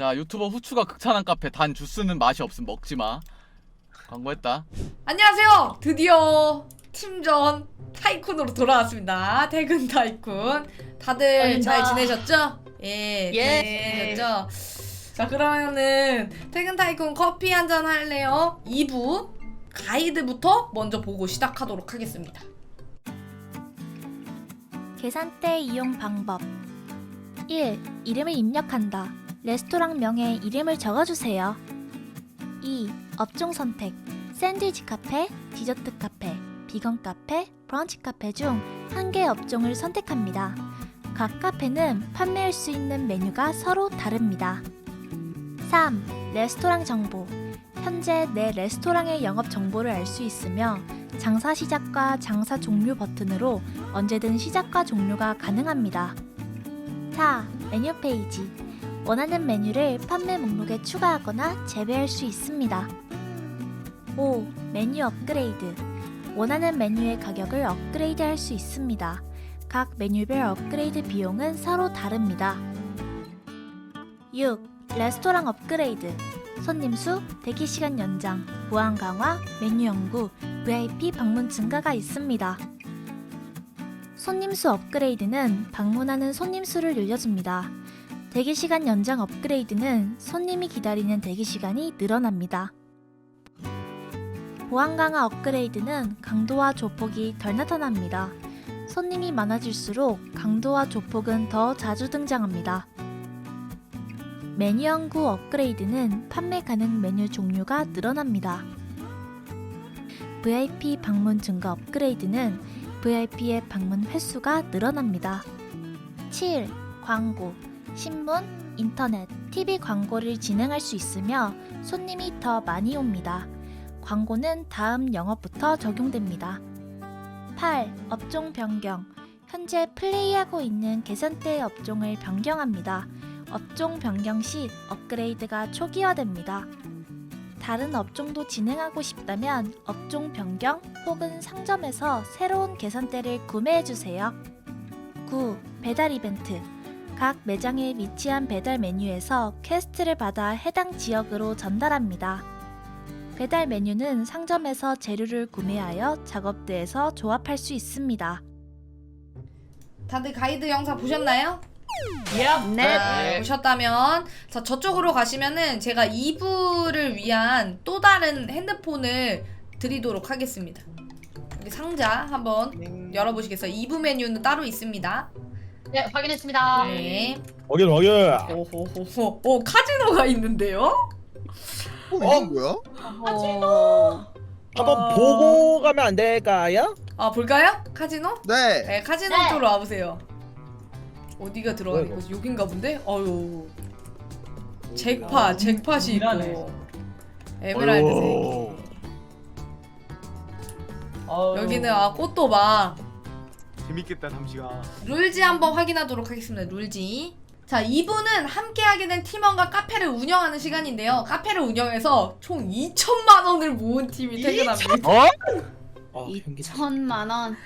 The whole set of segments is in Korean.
자 유튜버 후추가 극찬한 카페 단 주스는 맛이 없음 먹지 마. 광고했다. 안녕하세요. 드디어 팀전 타이쿤으로 돌아왔습니다. 퇴근 타이쿤. 다들. 잘 지내셨죠? 예, 예. 잘 지내셨죠? 자, 그러면은 퇴근 타이쿤 커피 한 잔 할래요? 2부 가이드부터 먼저 보고 시작하도록 하겠습니다. 계산대 이용 방법 1. 이름을 입력한다. 레스토랑 명에 이름을 적어주세요. 2. 업종 선택 샌드위치 카페, 디저트 카페, 비건 카페, 브런치 카페 중 한 개의 업종을 선택합니다. 각 카페는 판매할 수 있는 메뉴가 서로 다릅니다. 3. 레스토랑 정보 현재 내 레스토랑의 영업 정보를 알 수 있으며 장사 시작과 장사 종료 버튼으로 언제든 시작과 종료가 가능합니다. 4. 메뉴 페이지. 원하는 메뉴를 판매 목록에 추가하거나 제외할 수 있습니다. 5. 메뉴 업그레이드. 원하는 메뉴의 가격을 업그레이드 할 수 있습니다. 각 메뉴별 업그레이드 비용은 서로 다릅니다. 6. 레스토랑 업그레이드. 손님 수, 대기 시간 연장, 보안 강화, 메뉴 연구, VIP 방문 증가가 있습니다. 손님 수 업그레이드는 방문하는 손님 수를 늘려줍니다. 대기 시간 연장 업그레이드는 손님이 기다리는 대기 시간이 늘어납니다. 보안 강화 업그레이드는 강도와 조폭이 덜 나타납니다. 손님이 많아질수록 강도와 조폭은 더 자주 등장합니다. 메뉴 연구 업그레이드는 판매 가능 메뉴 종류가 늘어납니다. VIP 방문 증가 업그레이드는 VIP의 방문 횟수가 늘어납니다. 7. 광고, 신문, 인터넷, TV 광고를 진행할 수 있으며 손님이 더 많이 옵니다. 광고는 다음 영업부터 적용됩니다. 8. 업종 변경. 현재 플레이하고 있는 계산대의 업종을 변경합니다. 업종 변경 시 업그레이드가 초기화됩니다. 다른 업종도 진행하고 싶다면 업종 변경 혹은 상점에서 새로운 계산대를 구매해 주세요. 9. 배달 이벤트. 각 매장에 위치한 배달 메뉴에서 퀘스트를 받아 해당 지역으로 전달합니다. 배달 메뉴는 상점에서 재료를 구매하여 작업대에서 조합할 수 있습니다. 다들 가이드 영상 보셨나요? 네. 아, 보셨다면 자 저쪽으로 가시면은 제가 2부를 위한 또 다른 핸드폰을 드리도록 하겠습니다. 여기 상자 한번 열어보시겠어요? 2부 메뉴는 따로 있습니다. 네, 확인했습니다. 네. 확인 확인. 오호호호. 오 카지노가 있는데요? 어, 이게 뭐야? 한번 어. 보고 가면 안 될까요? 아 볼까요? 카지노? 네. 네 카지노 네. 쪽으로 와보세요. 어디가 들어가는 뭐야, 거지? 여긴가 본데? 어유. 잭팟, 잭팟이 있고. 에메랄드색. 어이구. 여기는 아 꽃도 봐. 재밌겠다 잠시가 룰지 한번 확인하도록 하겠습니다. 룰지. 자, 2부는 함께하게 된 팀원과 카페를 운영하는 시간인데요. 카페를 운영해서 총 2천만 원을 모은 팀이 퇴근합니다. 어, 현기. 2천만 원.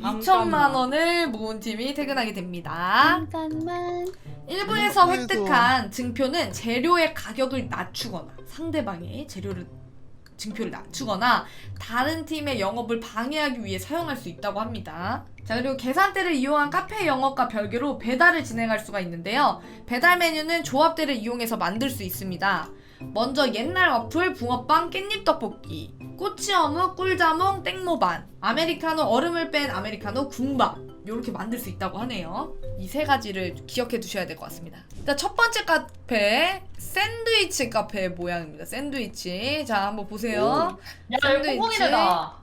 2천만 원을 모은 팀이 퇴근하게 됩니다. 잠깐만. 1부에서 일부에서- 획득한 증표는 재료의 가격을 낮추거나 상대방의 재료를 증표를 낮추거나 다른 팀의 영업을 방해하기 위해 사용할 수 있다고 합니다. 자 그리고 계산대를 이용한 카페 영업과 별개로 배달을 진행할 수가 있는데요. 배달 메뉴는 조합대를 이용해서 만들 수 있습니다. 먼저 옛날 어플 붕어빵 깻잎 떡볶이, 꼬치 어묵 꿀자몽 땡모반, 아메리카노 얼음을 뺀 아메리카노 궁밥 이렇게 만들 수 있다고 하네요. 이 세 가지를 기억해 두셔야 될 것 같습니다. 일단 첫 번째 카페 샌드위치 카페 모양입니다. 샌드위치 자 한번 보세요. 야, 이거 샌드위치.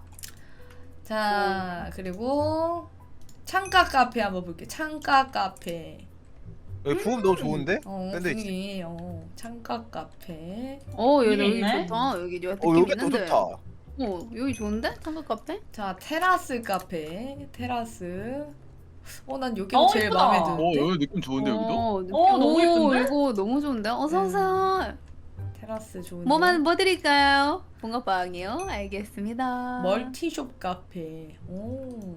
자 그리고 창가 카페 한번 볼게요. 창가 카페. 여기 부음 너무 좋은데? 어, 샌드위치. 분위기, 어, 창가 카페. 어 여기 여기 있네? 좋다 여기 여기 어 느낌 여기 더 있는데 좋다. 어 여기 좋은데 창가 카페 자 테라스 카페. 테라스. 어 난 여기가 어, 제일 예쁘다. 마음에 어 드는데. 여기 느낌 좋은데 여기도? 어, 느낌, 어, 너무 오, 예쁜데? 이거 너무 좋은데 어서 오세요 테라스 좋은데. 뭐만 뭐 드릴까요 붕어빵이요 알겠습니다 멀티숍 카페. 오.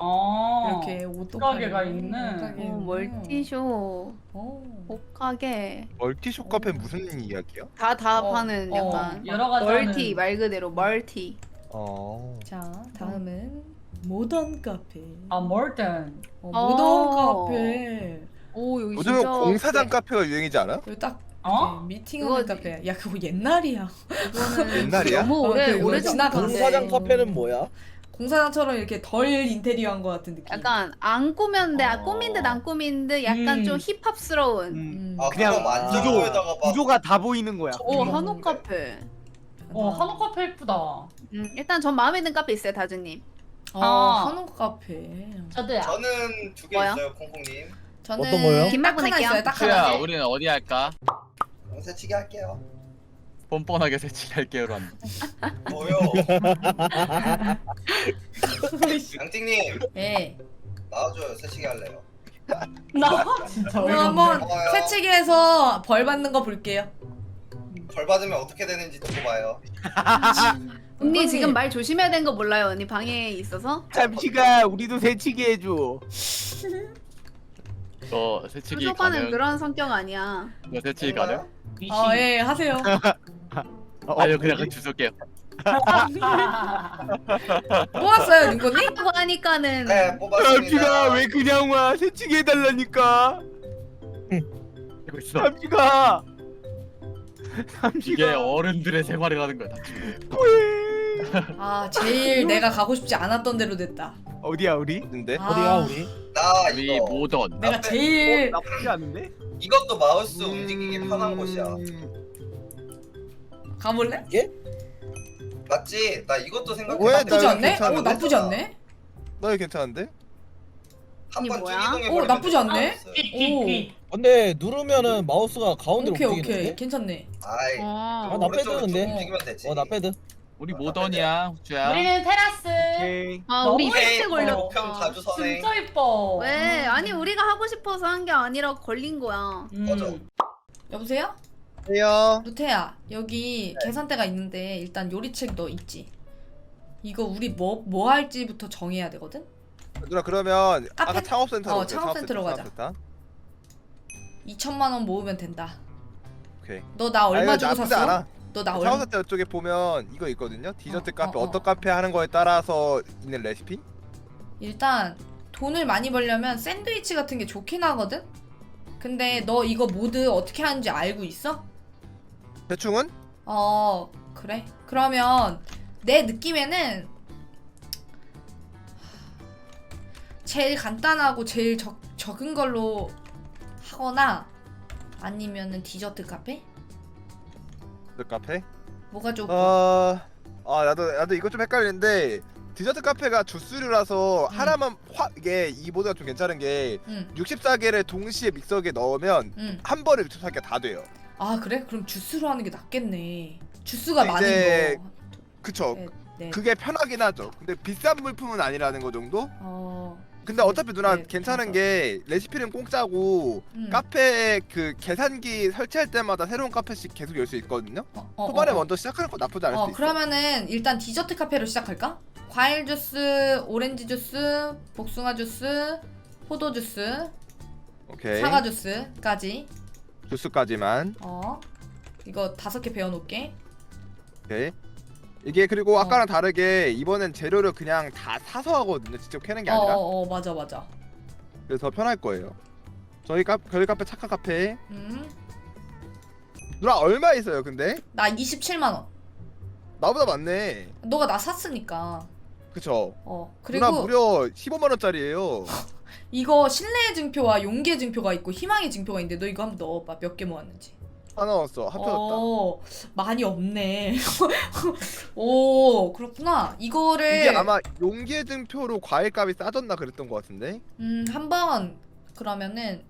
어. 이렇게 옷가게가 있는. 어. 멀티쇼, 어. 옷가게 멀티숍 카페 무슨 이야기야? 다 다 어, 파는 어, 약간 여러 가지 멀티 하는- 말 그대로 멀티. 어. 자 다음은 모던 카페. 아 몰든. 어, 어. 모던 카페. 오 여기 요즘 진짜 공사장 네, 카페가 유행이지 않아? 여기 딱 어? 네, 미팅하는 그거지. 카페야. 야 그거 옛날이야. 이거는 옛날이야? 너무 어, 오래 그 오래 공사장 지나갔네. 공사장 카페는 뭐야? 공사장처럼 이렇게 덜 인테리어한 것 같은 느낌. 약간 안 꾸몄는데 아, 어. 꾸민 듯 안 꾸민 듯 약간 음. 좀 힙합스러운. 음. 음. 아 그냥 그냥 막 구조가 다 보이는 거야. 오 음. 한옥 카페. 어 한옥 카페 예쁘다. 음, 일단 전 마음에 드는 카페 있어요 다주님. 어, 아. 한옥 카페. 저도야. 저는 두 개 뭐야? 있어요 콩콩님 어떤 거요? 긴말 딱 하나 보낼게요. 있어요. 딱 수야 하나. 우리는 어디 할까? 새치기 할게요 뻔뻔하게 새치할게요 란 뭐요 양띵님 예. 나와줘요 새치기 할래요 나 진짜 그럼 어이가 한번. 고마워요. 새치기해서 벌 받는 거 볼게요. 벌 받으면 어떻게 되는지 두고 봐요 언니 언니. 지금 말 조심해야 되는 거 몰라요 언니 방에 있어서? 잠시가 우리도 새치기 해줘. 너 수족관은 가능? 그런 성격 아니야. 너 새치기 가능? 어, 예, 하세요. 어, 아니요 그냥 같이 주술게요 뽑았어요, 눈꽃님? 하고 하니까는 네 뽑았습니다 잠시가 왜 그냥 와? 새치기 해달라니까. 이거 있어 잠시가. 이게. 어른들의 생활이라는 거야 다. 아, 제일 내가 가고 싶지 않았던 데로 됐다. 어디야 우리? 근데 아, 어디야 우리? 나 우리 이거 모던 내가 어, 제일 나쁘지 않은데? 이것도 마우스 움직이기 편한 곳이야 가볼래? 맞지? 나 이것도 왜? 생각해 나 나쁘지 이거 않네? 오, 괜찮은데? 나쁘지 않네? 나 이거 괜찮은데? 한번 뭐야? 쭈기동해 오, 나쁘지 않네? 퀴퀴퀴. 근데 누르면은 마우스가 가운데로 오케이, 움직이는데? 오케이. 괜찮네. 아이 어. 아, 나 오른쪽으로 빼드는데? 쭉 움직이면 되지 어나 빼드. 우리 모던이야 후추야 우리는 테라스. 오케이. 아 너무 우리 예뻐. 일찍 목표는 올렸다. 자주 선행 진짜 이뻐. 왜? 아니 우리가 하고 싶어서 한 게 아니라 걸린 거야. 음. 꺼져. 여보세요? 해요 루테야, 여기 계산대가 있는데 일단 요리책 너 있지? 이거 우리 뭐, 뭐 할지부터 정해야 되거든? 누나 그러면 카페? 아까 창업센터로 어, 올게요, 창업센터로 가자. 창업센터. 2천만 원 모으면 된다. 오케이 너 나 얼마 아, 이거 주고 나쁘지 샀어? 않아. 너 나 얼마? 창업센터 쪽에 보면 이거 있거든요 디저트 어, 카페 어, 어, 어. 떤 카페 하는 거에 따라서 있는 레시피 일단 돈을 많이 벌려면 샌드위치 같은 게 좋긴 하거든? 근데 너 이거 모드 어떻게 하는지 알고 있어? 대충은 어 그래? 그러면 내 느낌에는 제일 간단하고 제일 적, 적은 걸로 하거나 아니면은 디저트 카페? 그 카페 뭐가 좋고 어... 아 나도 나도 이거 좀 헷갈리는데 디저트 카페가 주스류라서 음. 하나만 확 이게 이 모드가 좀 괜찮은 게 응, 64개를 동시에 믹서기에 넣으면 응. 한 번에 64개가 다 돼요. 아 그래? 그럼 주스로 하는 게 낫겠네 주스가 이제 많은 거 그쵸? 네, 네. 그게 편하긴 하죠. 근데 비싼 물품은 아니라는 거 정도? 어... 근데 어차피 누나 네, 괜찮은 맞아. 게 레시피는 공짜고 음. 카페 그 계산기 설치할 때마다 새로운 카페씩 계속 열 수 있거든요. 어, 어, 초반에 어, 어. 먼저 시작하는 거 나쁘지 않을 어 수도 있어. 그러면은 일단 디저트 카페로 시작할까? 과일 주스, 오렌지 주스, 복숭아 주스, 포도 주스, 오케이. 사과 주스까지. 주스까지만. 어 이거 다섯 개 배워 놓을게. 오케이. 이게 그리고 어. 아까랑 다르게 이번엔 재료를 그냥 다 사서 하거든요. 직접 캐는 게 아니라. 어어 어, 맞아 맞아. 그래서 더 편할 거예요. 저희 카 저희 카페 착한 카페. 음, 누나 얼마 있어요? 근데 나 27만 원. 나보다 많네. 너가 나 샀으니까. 그쵸? 어 누나 그리고 무려 15만 원짜리예요. 이거 신뢰의 증표와 용기의 증표가 있고 희망의 증표가 있는데 너 이거 한번 넣어봐 몇 개 모았는지. 하나 넣었어. 합쳐졌다. 어 많이 없네. 오 그렇구나. 이거를 이게 아마 용기의 증표로 과일값이 싸졌나 그랬던 것 같은데. 음 한번 그러면은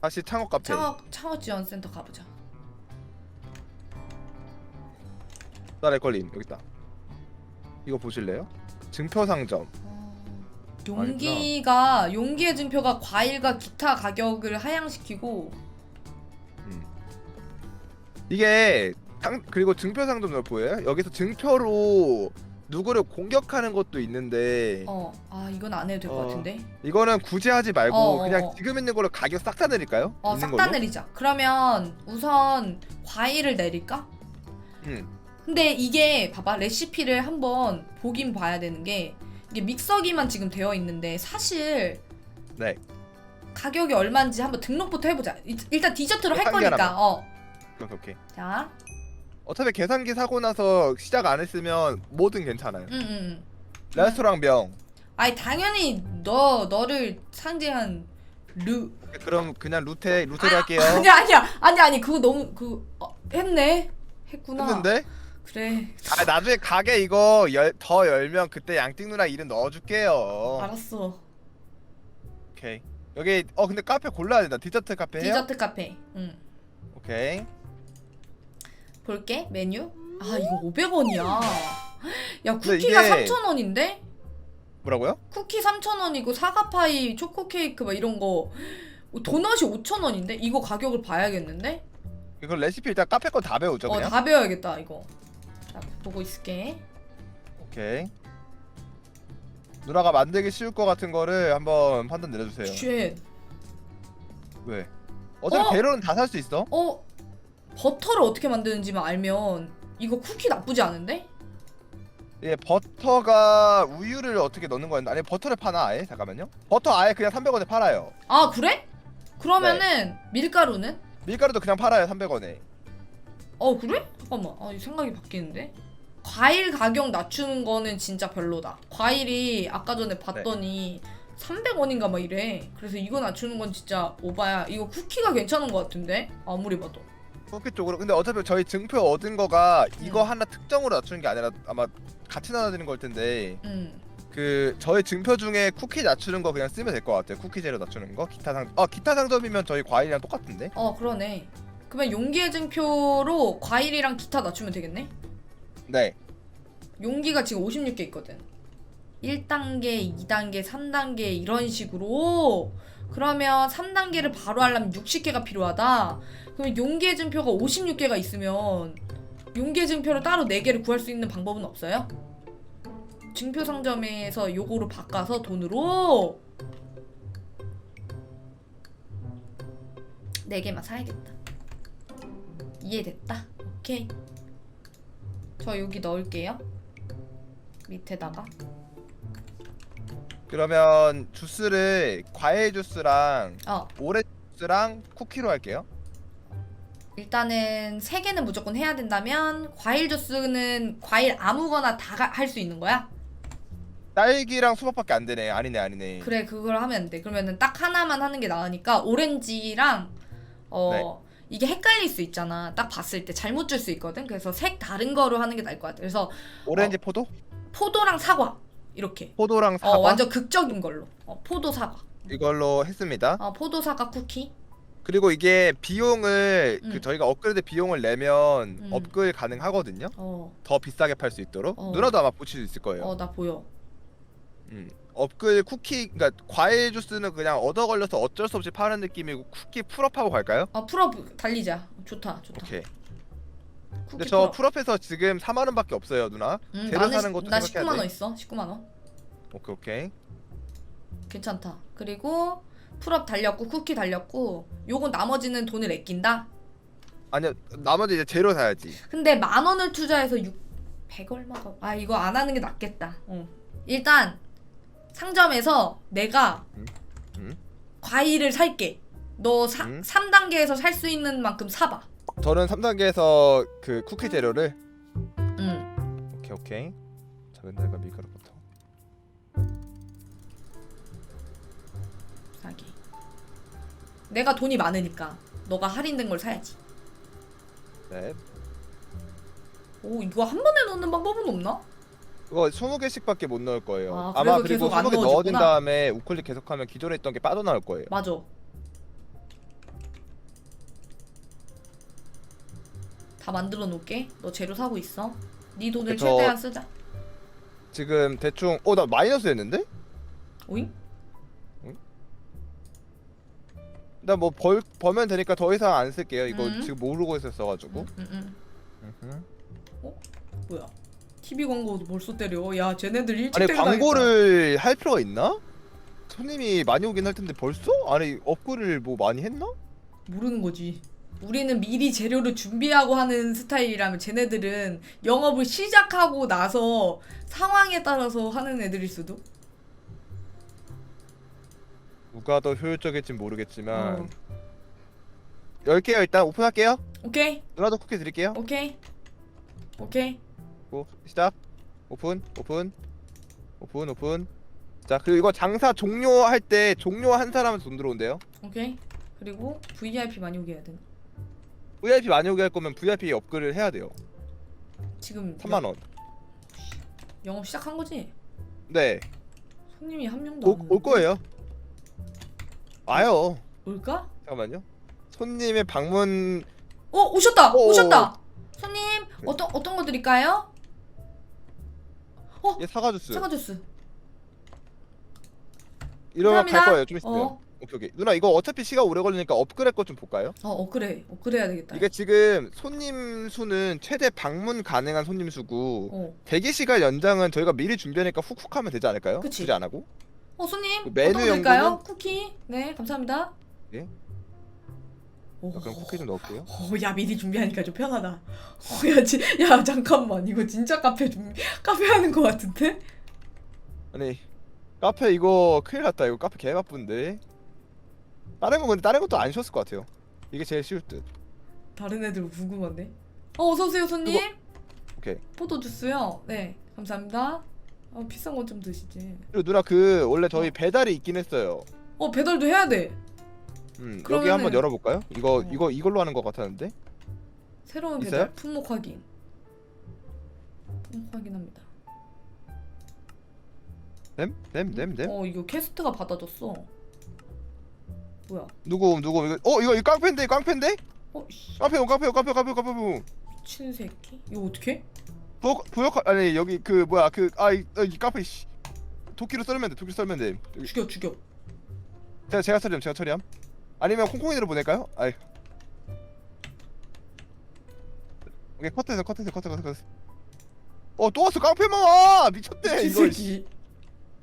다시 창업 카페. 창업 창업 지원 센터 가보자. 나래 걸림 여기 있다. 이거 보실래요? 증표 상점. 어, 용기가 용기의 증표가 과일과 기타 가격을 하향시키고 이게 상, 그리고 증표 상점 널 보여요? 여기서 증표로 누구를 공격하는 것도 있는데 어, 아 이건 안 해도 될 것 어, 같은데. 이거는 굳이 하지 말고 어, 어, 그냥 어. 지금 있는 걸로 가격 싹 다 내릴까요? 어, 있는 싹 다 걸로? 내리자. 그러면 우선 과일을 내릴까? 응. 근데 이게 봐봐 레시피를 한번 보긴 봐야 되는 게 이게 믹서기만 지금 되어 있는데 사실 네. 가격이 얼마인지 한번 등록부터 해보자. 일- 일단 디저트로 할 거니까. 하나만. 어. 오케이 오케이. 자, 어차피 계산기 사고 나서 시작 안 했으면 뭐든 괜찮아요. 응, 응, 응. 레스토랑 명. 아니 당연히 너 너를 상징한 루. 그럼 그냥 루테 루테로 아, 할게요. 아니 아니야, 아니 아니 그거 너무 그 어, 했네. 했구나. 했는데? 그래. 아 나중에 가게 이거 열, 더 열면 그때 양띵 누나 이름 넣어줄게요. 알았어. 오케이. 여기 어 근데 카페 골라야 된다. 디저트 카페? 디저트 카페. 응. 오케이. 볼게 메뉴. 아 이거 500원이야. 야 쿠키가 이게- 3,000원인데? 뭐라고요? 쿠키 3,000원이고 사과파이, 초코 케이크 막 이런 거 도넛이 5,000원인데? 이거 가격을 봐야겠는데? 이거 레시피 일단 카페 건 다 배우죠 어 그냥. 다 배워야겠다 이거. 자 보고 있을게. 오케이. 누나가 만들기 쉬울 것 같은 거를 한번 판단 내려주세요. 쉣. 왜? 어차피 어? 재료는 다 살 수 있어. 어? 버터를 어떻게 만드는지만 알면 이거 쿠키 나쁘지 않은데? 예, 버터가 우유를 어떻게 넣는 거였나? 아니 버터를 파나 아예? 잠깐만요. 버터 아예 그냥 300원에 팔아요. 아 그래? 그러면은 네. 밀가루는? 밀가루도 그냥 팔아요 300원에. 어 그래? 잠깐만 아 생각이 바뀌는데 과일 가격 낮추는 거는 진짜 별로다 과일이 아까 전에 봤더니 300원인가 막 이래 그래서 이거 낮추는 건 진짜 오바야 이거 쿠키가 괜찮은 것 같은데 아무리 봐도 쿠키 쪽으로. 근데 어차피 저희 증표 얻은 거가 이거 음. 하나 특정으로 낮추는 게 아니라 아마 같이 나눠드리는 걸 텐데 음 그 저희 증표 중에 쿠키 낮추는 거 그냥 쓰면 될 것 같아요. 쿠키 재료 낮추는 거. 기타 상. 어 기타 상점이면 저희 과일이랑 똑같은데. 어 그러네 그러면 용기의 증표로 과일이랑 기타 낮추면 되겠네 네. 용기가 지금 56개 있거든 1단계, 2단계, 3단계 이런 식으로 그러면 3단계를 바로 하려면 60개가 필요하다 그러면 용기의 증표가 56개가 있으면 용기의 증표를 따로 4개를 구할 수 있는 방법은 없어요? 증표 상점에서 요거로 바꿔서 돈으로 4개만 사야겠다. 이해됐다? 오케이. 저 여기 넣을게요. 밑에다가. 그러면 주스를 과일 주스랑 어. 오렌지 주스랑 쿠키로 할게요. 일단은 세 개는 무조건 해야 된다면 과일 주스는 과일 아무거나 다 할 수 있는 거야? 딸기랑 수박밖에 안 되네. 아니네, 아니네. 그래 그걸 하면 안 돼. 그러면은 딱 하나만 하는 게 나으니까 오렌지랑 어 네. 이게 헷갈릴 수 있잖아. 딱 봤을 때 잘못 줄 수 있거든. 그래서 색 다른 거로 하는 게 나을 것 같아. 그래서 오렌지 포도? 포도랑 사과 이렇게. 포도랑 사과 어 완전 극적인 걸로. 어 포도 사과. 이걸로 했습니다. 어 포도 사과 쿠키. 그리고 이게 비용을 음. 그 저희가 업그레이드 비용을 내면 음. 업글 가능하거든요. 어. 더 비싸게 팔 수 있도록 어. 누나도 아마 붙일 수 있을 거예요. 어 나 보여. 음. 업글 쿠키 그러니까 과일 주스는 그냥 얻어 걸려서 어쩔 수 없이 파는 느낌이고 쿠키 풀업하고 갈까요? 어 풀업 달리자. 좋다 좋다. 오케이. 쿠키 근데 저 풀업. 풀업해서 지금 4만 원밖에 없어요, 누나. 음, 재료 나는 사는 것도 나 생각해야 19만 원 돼. 있어. 19만 원. 오케이 오케이. 괜찮다. 그리고 풀업 달렸고 쿠키 달렸고 요건 나머지는 돈을 아낀다. 아니요 나머지 이제 재료 사야지. 근데 만 원을 투자해서 6 100 얼마가 아 이거 안 하는 게 낫겠다. 어. 일단 상점에서 내가 음? 음? 과일을 살게. 너 사, 음? 3단계에서 살 수 있는 만큼 사봐. 저는 3단계에서 그 쿠키 재료를 응. 오케이 오케이. 작은 달과 밀가루 내가 돈이 많으니까 너가 할인된 걸 사야지. 네. 오 이거 한 번에 넣는 방법은 없나? 그거 20개씩밖에 못 넣을 거예요. 아, 아, 그래서 마 그리고 계속 안 20개 넣어준 넣어주구나. 다음에 우클릭 계속하면 기존에 있던 게 빠져나올 거예요. 맞아. 다 만들어 놓을게. 너 재료 사고 있어. 네 돈을 저- 최대한 쓰자. 지금 대충 어나 마이너스 했는데? 오잉? 나뭐벌 벌면 되니까 더 이상 안 쓸게요. 이거 음. 지금 모르고 있었어 가지고. 응, 응, 응. 음흠. 뭐야? TV 광고도 벌써 때려. 야, 쟤네들 일찍 아니. 광고를 할 필요가 있나? 손님이 많이 오긴 할 텐데 벌써? 아니 업글을 뭐 많이 했나? 모르는 거지. 우리는 미리 재료를 준비하고 하는 스타일이라면 쟤네들은 영업을 시작하고 나서 상황에 따라서 하는 애들일 수도. 누가 더 효율적일진 모르겠지만 어. 10개요 일단. 오픈할게요. 오케이, 누나도 쿠키 드릴게요. 오케이, 오케이. 고 시작. 오픈 오픈. 오픈 오픈. 자 그리고 이거 장사 종료할 때 종료 한 사람한테 돈 들어온대요. 오케이. 그리고 VIP 많이 오게 해야 되나? VIP 많이 오게 할 거면 VIP 업글을 해야 돼요. 지금 3만원. 영업 시작한 거지? 네. 손님이 한 명도 오, 안올 거예요 와요 올까? 잠깐만요 손님의 방문 어 오셨다 오. 오셨다 손님 네. 어떤 어떤 거 드릴까요? 얘 사과 주스 사과 주스 이러면 갈 감사합니다. 거예요 좀 있으면 어. 오케이 오케이 누나 이거 어차피 시간 오래 걸리니까 업그레이드 거좀 볼까요? 어 업그레이 업그레이해야 되겠다 이게 지금 손님 수는 최대 방문 가능한 손님 수고 어. 대기 시간 연장은 저희가 미리 준비하니까 훅훅 하면 되지 않을까요? 그치. 굳이 안 하고? 어 손님 그 메뉴 어떤 거 드릴까요? 연구는- 쿠키 네 감사합니다 예. 오. 자, 그럼 쿠키 좀 넣을게요. 어, 야 미리 준비하니까 좀 편하다. 어, 야, 지, 야 잠깐만 이거 진짜 카페 준 카페 하는 거 같은데? 아니 카페 이거 큰일 났다. 이거 카페 개 바쁜데. 다른 건 근데 다른 것도 안 쉬웠을 것 같아요. 이게 제일 쉬울 듯. 다른 애들 궁금한데? 어 어서 오세요 손님. 오케이. 포도 주스요. 네 감사합니다. 어 비싼 거좀 드시지. 그리고 누나 그 원래 저희 배달이 있긴 했어요. 어 배달도 해야 돼. 음 여기 그러면은- 한번 열어볼까요? 이거 어. 이거 이걸로 하는 것 같았는데. 새로운 있어요? 배달 품목 확인. 품목 확인합니다. 됨? 됨? 됨? 됨? 어 이거 캐스트가 받아줬어. 뭐야? 누구 누구 이거 어 이거 이 깡패인데 깡패인데? 어 씨, 깡패용 깡패용 깡패용 깡패용 깡패용. 미친 새끼. 이거 어떻게? 부 부역 아니 여기 그 뭐야 그아이 이 카페 씨. 도끼로 썰면 돼. 도끼로 썰면 돼. 여기, 죽여 죽여. 제가 제가 처리함 제가 처리함. 아니면 콩콩이로 보낼까요? 아이. 오케이 커트해서 커트해서 커트 커트 커트. 어또 왔어 깡패만 와 미쳤대 미친 이거. 새끼.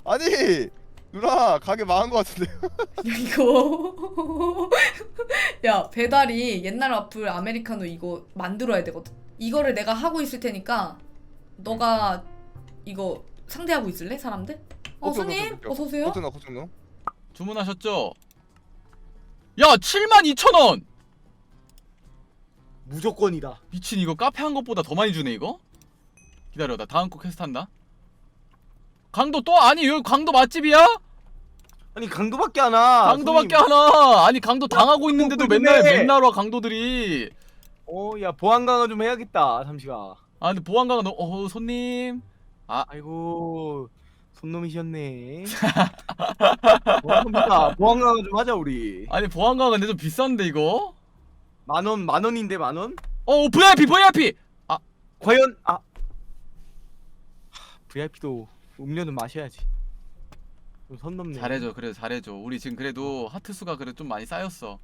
아니 누나 가게 망한 것 같은데. 야 이거 야 배달이 옛날 와플 아메리카노 이거 만들어야 되거든 이거를 내가 하고 있을 테니까 너가 이거 상대하고 있을래 사람들? 어 오케이, 오케이, 손님 오케이. 어서 오세요 커튼 넣어. 주문하셨죠? 야 72,000원! 무조건이다. 미친 이거 카페 한 것보다 더 많이 주네 이거? 기다려 나 다음 거 퀘스트 한다 강도 또 아니 여기 강도 맛집이야? 아니 강도밖에 안 와. 강도밖에 손님. 하나 아니 강도 당하고 있는데도 그러네. 맨날 맨날 와 강도들이 어, 야 보안 강화 좀 해야겠다. 잠시가. 아 근데 보안관가 너 어, 손님 아이고 손놈이셨네. 보안 보안 강화 좀 하자 우리. 아니 보안관가 근데 좀 비싼데 이거? 만 원, 만 원인데 만 원? 어 VIP VIP 과연 아 VIP도 음료는 마셔야지. 좀 선 넘네. 잘해줘 그래도 잘해줘 우리 지금 그래도 하트 수가 그래도 좀 많이 쌓였어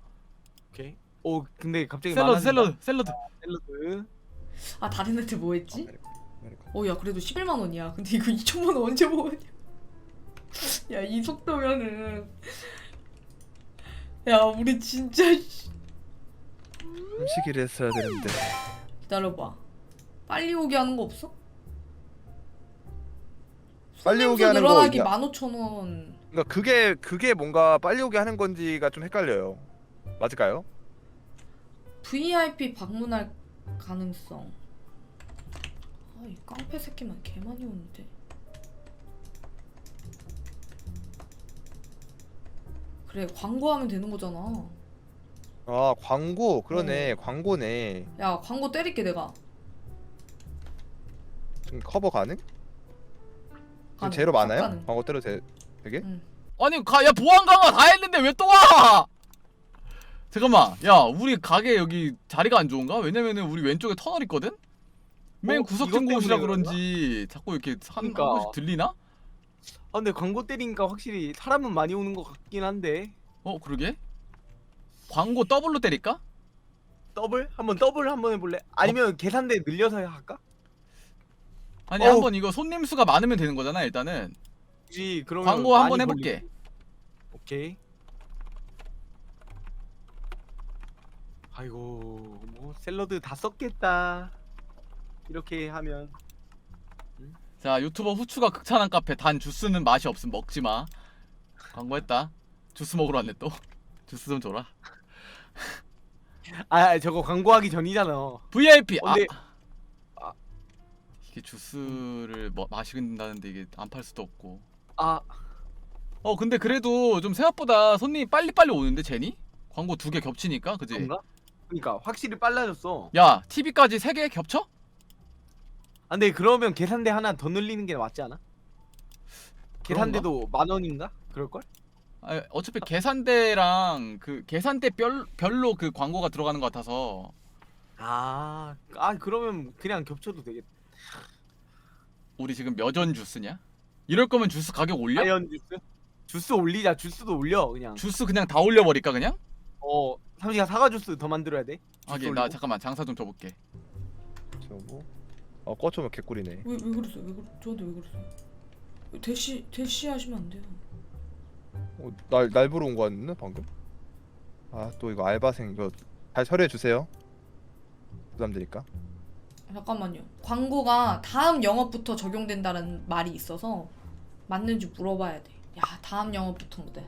오케이. 오 근데 갑자기 샐러드 많아진다. 샐러드 샐러드 샐러드. 아 다른 애들 뭐 했지? 아메리카. 어야 그래도 11만 원이야 근데 이거 2천만 원 언제 먹었냐 야 이 속도면은 야 우리 진짜 씨. 음식을 했어야 되는데. 기다려봐 빨리 오게 하는 거 없어? 빨리 오게 하는 거 늘어나기 있냐? 15,000원 그러니까 그게 그게 뭔가 빨리 오게 하는 건지가 좀 헷갈려요. 맞을까요? VIP 방문할 가능성. 아, 이 깡패 새끼만 개 많이 오는데. 그래, 광고하면 되는 거잖아. 아 광고 그러네 광고네. 야, 광고 때릴게 내가. 지금 커버 가능? 지금 가능, 제로 많아요? 가능. 광고 때려 되 되게? 응. 아니 가, 야 보안관가 다 했는데 왜 또 와? 잠깐만 야 우리 가게 여기 자리가 안 좋은가? 왜냐면은 우리 왼쪽에 터널 있거든? 맨 어, 구석진 이것 곳이라 때문에 그런지 자꾸 이렇게 한, 한 그러니까. 번씩 들리나? 아 근데 광고 때리니까 확실히 사람은 많이 오는 것 같긴 한데 어 그러게? 광고 더블로 때릴까? 더블? 한번 더블 한번 해볼래? 아니면 계산대 늘려서 할까? 아니 어우. 한번 이거 손님 수가 많으면 되는 거잖아 일단은 굳이 그러면 광고 한번 많이 해볼게 걸리- 오케이. 아이고 뭐 샐러드 다 썼겠다. 이렇게 하면 자 유튜버 후추가 극찬한 카페 단 주스는 맛이 없음 먹지마 광고했다 주스 먹으러 왔네 또 주스 좀 줘라 아 저거 광고하기 전이잖아. VIP 아, 근데- 아. 이게 주스를 뭐 마신다는데 이게 안 팔 수도 없고 아 어 근데 그래도 좀 생각보다 손님이 빨리빨리 오는데 제니? 광고 두 개 겹치니까 그지? 그런가? 그러니까 확실히 빨라졌어. 야 TV까지 세개 겹쳐? 아, 근데 그러면 계산대 하나 더 늘리는 게 맞지 않아? 계산대도 만 원인가? 그럴 걸? 아, 어차피 계산대랑 그 계산대 별, 별로 그 광고가 들어가는 것 같아서 아, 아 그러면 그냥 겹쳐도 되겠다. 우리 지금 몇 원 주스냐? 이럴 거면 주스 가격 올려? 아이언 주스? 주스 올리자. 주스도 올려 그냥. 주스 그냥 다 올려버릴까 그냥? 어, 삼시가 사과 주스 더 만들어야 돼. 하긴 나. 잠깐만 장사 좀 줘볼게 저거. 어 꺼쳐면 개꿀이네. 왜, 왜 그랬어? 왜 그래? 저한테 왜 그랬어? 대시 대시 하시면 안 돼요. 어, 날, 날 보러 온 거 같네 방금? 아 또 이거 알바생 이거 잘 처리해 주세요 부담되니까 잠깐만요. 광고가 다음 영업부터 적용된다는 말이 있어서 맞는지 물어봐야 돼. 야 다음 영업부터 돼.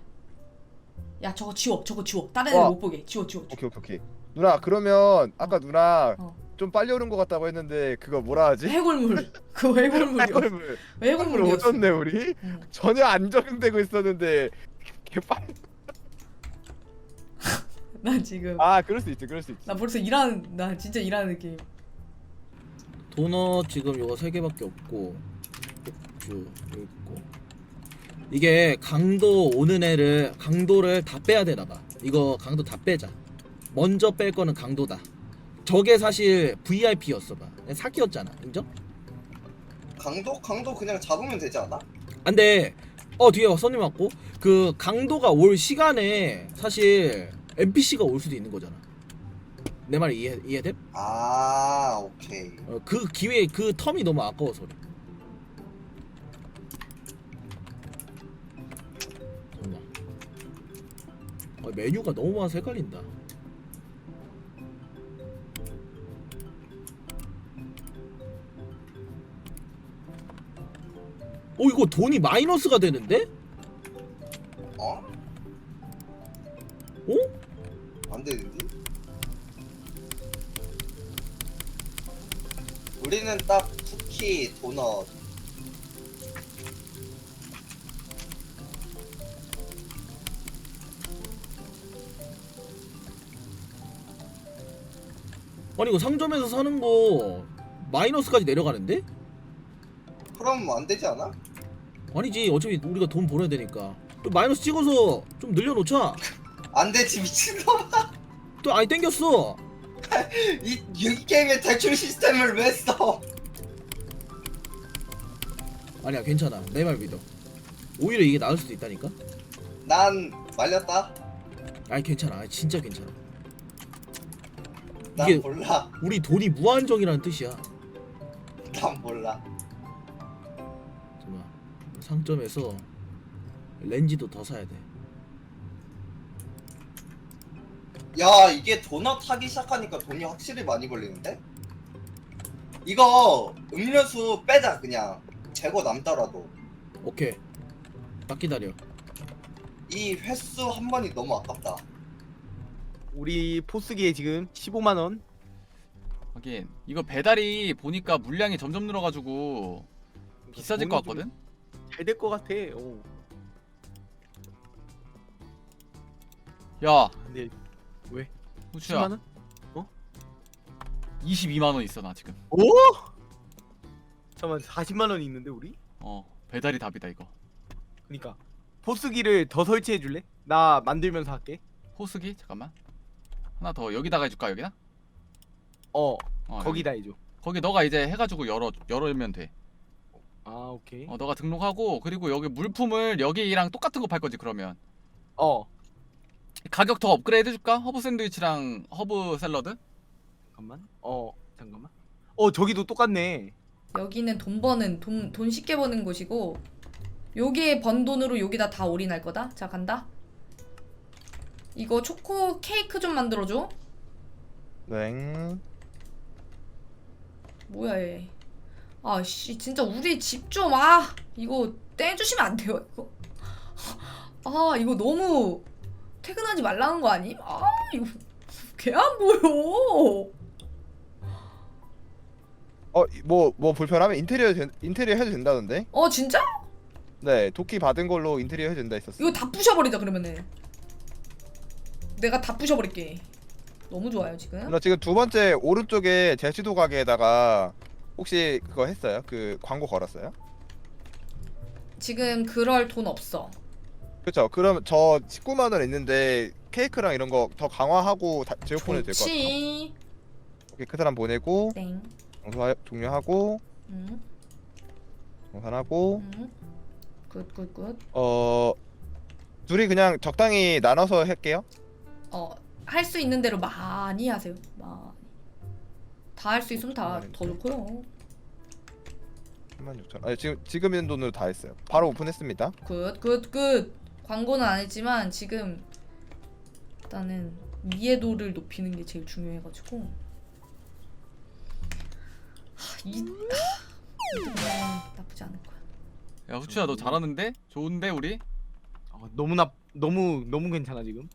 야 저거 지워, 저거 지워. 다른 애들 와. 못 보게. 지워, 지워. 지워. 오케이 오케이 오케이 누나 그러면 아까 누나 어. 좀 빨리 오는 거 같다고 했는데 그거 뭐라 하지? 해골물. 그거 해골물이야. 해골물 해골물 해골물이었어. 오졌네 우리 응. 전혀 안 적용되고 있었는데 개빨 나 지금 아 그럴 수 있지 그럴 수 있지 나 벌써 일하는 나 진짜 일하는 느낌. 도넛 지금 요거 세 개밖에 없고 맥주 여기 있고 이게 강도 오는 애를 강도를 다 빼야 되나 봐. 이거 강도 다 빼자. 먼저 뺄 거는 강도다. 저게 사실 VIP였어 봐. 사기였잖아. 인정? 강도 강도 그냥 잡으면 되지 않아? 안돼. 어 뒤에 손님 왔고 그 강도가 올 시간에 사실 NPC가 올 수도 있는 거잖아. 내 말이 이해 이해돼? 아 오케이. 어, 그 기회 그 텀이 너무 아까워서 그래. 아, 메뉴가 너무 많아서 헷갈린다. 어 이거 돈이 마이너스가 되는데? 어? 어? 안 되는데? 우리는 딱 쿠키, 도넛. 아니 이거 상점에서 사는 거 마이너스까지 내려가는데? 그럼 안 되지 않아? 아니지 어차피 우리가 돈 벌어야 되니까 또 마이너스 찍어서 좀 늘려놓자 안 되지 미친놈. 또 아니 땡겼어 이, 이 게임에 대출 시스템을 왜 써? 아니야 괜찮아 내 말 믿어 오히려 이게 나을 수도 있다니까 난 말렸다. 아니 괜찮아 아니, 진짜 괜찮아 난 이게- 몰라. 우리 돈이 무한정이라는 뜻이야. 난 몰라. 잠깐만. 상점에서 렌즈도 더 사야 돼. 야 이게 도넛 하기 시작하니까 돈이 확실히 많이 걸리는데? 이거 음료수 빼자 그냥. 재고 남더라도. 오케이. 딱 기다려. 이 횟수 한 번이 너무 아깝다 우리 포스기에 지금 15만 원. 하긴 이거 배달이 보니까 물량이 점점 늘어가지고 비싸질 것 같거든? 잘될 것 같아. 오. 야 근데 후추야 10만 원? 22만 원 있어 나 지금 오? 잠깐만 40만 원이 있는데 우리? 어 배달이 답이다 이거 그니까 포스기를 더 설치해 줄래? 나 만들면서 할게. 호스기 잠깐만 하나 더 여기다가 해줄까 여기다? 어, 어, 거기다 해줘. 여기. 거기 너가 이제 해가지고 열어 열면 돼 아 오케이. 어, 너가 등록하고 그리고 여기 물품을 여기랑 똑같은 거 팔 거지 그러면 어 가격 더 업그레이드 해줄까? 허브 샌드위치랑 허브 샐러드? 잠깐만. 어 잠깐만. 어 저기도 똑같네. 여기는 돈 버는 돈, 돈 쉽게 버는 곳이고 여기에 번 돈으로 여기다 다 올인할 거다. 자 간다. 이거 초코 케이크 좀 만들어줘. 네. 뭐야 얘. 아씨 진짜 우리 집 좀 아 이거 떼주시면 안 돼요 이거. 아 이거 너무 퇴근하지 말라는 거 아니? 아 이거 개 안 보여. 어뭐 뭐 불편하면 인테리어 된- 인테리어 해도 된다던데? 어 진짜? 네 도끼 받은 걸로 인테리어 해도 된다 했었어. 이거 다 부셔버리자 그러면은. 내가 다 부셔버릴게. 너무 좋아요 지금. 나 지금 두 번째 오른쪽에 제주도 가게에다가 혹시 그거 했어요? 그 광고 걸었어요? 지금 그럴 돈 없어. 그렇죠. 그럼 저 19만 원 있는데 케이크랑 이런 거 더 강화하고 다, 제휴 보내도 될것 같아요. 좋지. 오케이 그 사람 보내고 땡. 정사 종료하고 음. 정산하고 음. 굿 굿 굿. 어 둘이 그냥 적당히 나눠서 할게요. 어, 할 수 있는 대로 많이 하세요. 많이. 다 할 수 있으면 다 더 좋고요. 3만 6천. 아니 지금 지금 있는 돈으로 다 했어요. 바로 오픈했습니다. 굿, 굿, 굿. 광고는 안 했지만 지금 일단은 이해도를 높이는 게 제일 중요해가지고 하, 이 하, 이득은 나쁘지 않을 거야. 야 후추야 너 잘하는데? 좋은데 우리? 어, 너무 나 너무 너무 괜찮아 지금.